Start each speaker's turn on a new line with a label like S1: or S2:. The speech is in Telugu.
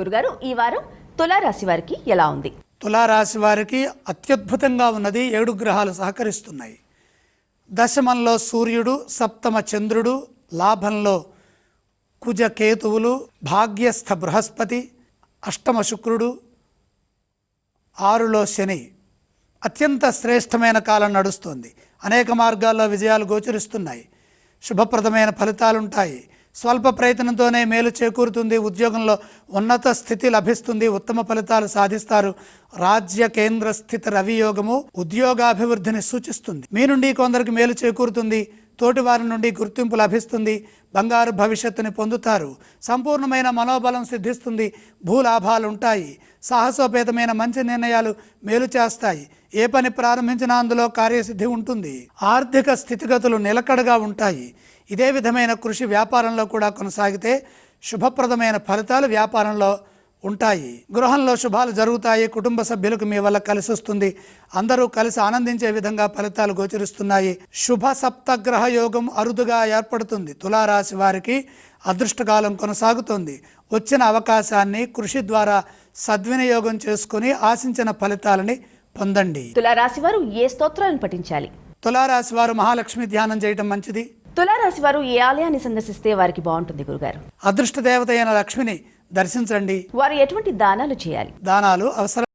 S1: గురుగారు ఈ వారం తులారాశి వారికి ఎలా ఉంది?
S2: తులారాశి వారికి అత్యద్భుతంగా ఉన్నది ఏడు గ్రహాలు సహకరిస్తున్నాయి. దశమంలో సూర్యుడు సప్తమ చంద్రుడు లాభంలో కుజకేతువులు భాగ్యస్థ బృహస్పతి అష్టమ శుక్రుడు ఆరులో శని. అత్యంత శ్రేష్టమైన కాలం నడుస్తుంది. అనేక మార్గాల్లో విజయాలు గోచరిస్తున్నాయి. శుభప్రదమైన ఫలితాలుంటాయి. స్వల్ప ప్రయత్నంతోనే మేలు చేకూరుతుంది ఉద్యోగంలో ఉన్నత స్థితి లభిస్తుంది ఉత్తమ ఫలితాలు సాధిస్తారు. రాజ్య కేంద్ర స్థిత రవియోగము ఉద్యోగాభివృద్ధిని సూచిస్తుంది. మీ నుండి కొందరికి మేలు చేకూరుతుంది తోటివారి నుండి గుర్తింపు లభిస్తుంది బంగారు భవిష్యత్తుని పొందుతారు. సంపూర్ణమైన మనోబలం సిద్ధిస్తుంది భూలాభాలు ఉంటాయి సాహసోపేతమైన మంచి నిర్ణయాలు మేలు చేస్తాయి. ఏ పని ప్రారంభించినా అందులో కార్యసిద్ధి ఉంటుంది. ఆర్థిక స్థితిగతులు నిలకడగా ఉంటాయి. ఇదే విధమైన కృషి వ్యాపారంలో కూడా కొనసాగితే శుభప్రదమైన ఫలితాలు వ్యాపారంలో ఉంటాయి. గృహంలో శుభాలు జరుగుతాయి కుటుంబ సభ్యులకు మీ వల్ల కలిసి వస్తుంది. అందరూ కలిసి ఆనందించే విధంగా ఫలితాలు గోచరిస్తున్నాయి. శుభ సప్తగ్రహ యోగం అరుదుగా ఏర్పడుతుంది. తులారాశి వారికి అదృష్టకాలం కొనసాగుతుంది. వచ్చిన అవకాశాన్ని కృషి ద్వారా సద్వినియోగం చేసుకుని ఆశించిన ఫలితాలని పొందండి.
S1: తులారాశి వారు ఏ స్తోత్రాలను పఠించాలి?
S2: తులారాశి వారు మహాలక్ష్మి ధ్యానం చేయటం మంచిది.
S1: తులారాశి వారు ఏ ఆలయాన్ని సందర్శిస్తే వారికి బాగుంటుంది గురుగారు?
S2: అదృష్ట దేవత అయిన లక్ష్మిని దర్శించండి.
S1: వారు ఎటువంటి దానాలు చేయాలి?
S2: దానాలు అవసరం